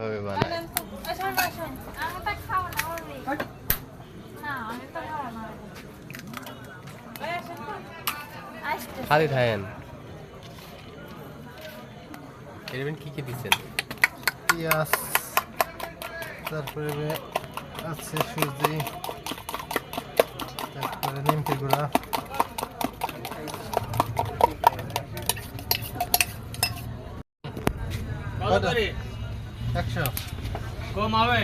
হবে বানায়? খালি থাকেন। এরবেন কি কি দিচ্ছেন? পেঁয়াজ তারপরে আছে সুজি তারপরে নিমকি গুঁড়া। কত করে। একশো। কম হবে?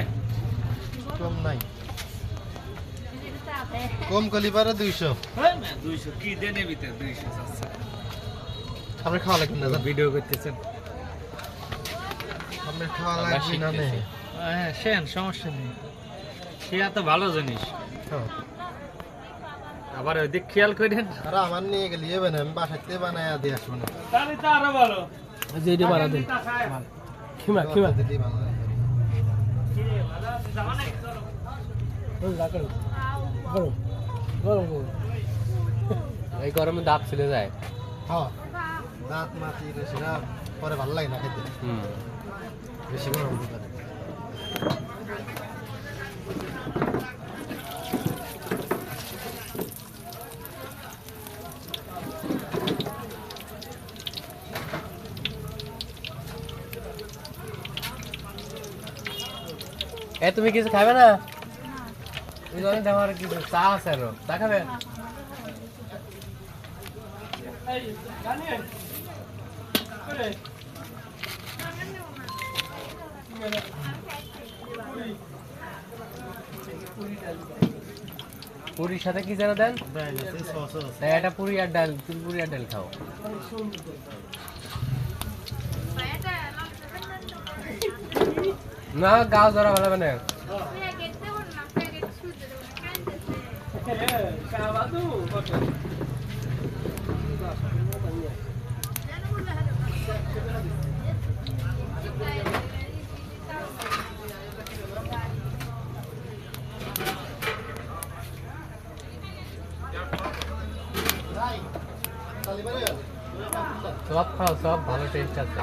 কম নাই। কম কলিবারে দুইশো। দুইশো। কি দেনে ভিতরে দুইশো আপনি খাওয়া লাগবে না ভিডিও করতেছেন। আপনি খাওয়া লাগবে না হ্যাঁ সেন সমস্যা নেই। সে এত ভালো জিনিস। হ্যাঁ। আবার ওইদিক খেয়াল করেন। আর আমার নিয়ে গেলে বানাই আমি বাসাতে বানায় দিয়ে আসব না। তাহলে তো আরও ভালো। যে এটা বাড়া দেন খিমা খিমা এই গরমে দাঁত ছিলে যায়। হ্যাঁ। দাঁত মাছি সেটা পরে ভালো লাগে না খেতে। হুম। বেশি গরম এ তুমি কিছু খাবে না? দেখো আর চা আছে আরও। চা খাবে? পুরির সাথে কি যেন দেন। তাই একটা পুরি আর ডাল তুমি পুরি আর ডাল খাও। না গাও ধরা ভালো মানে সব খাও সব ভালো টেস্ট আছে।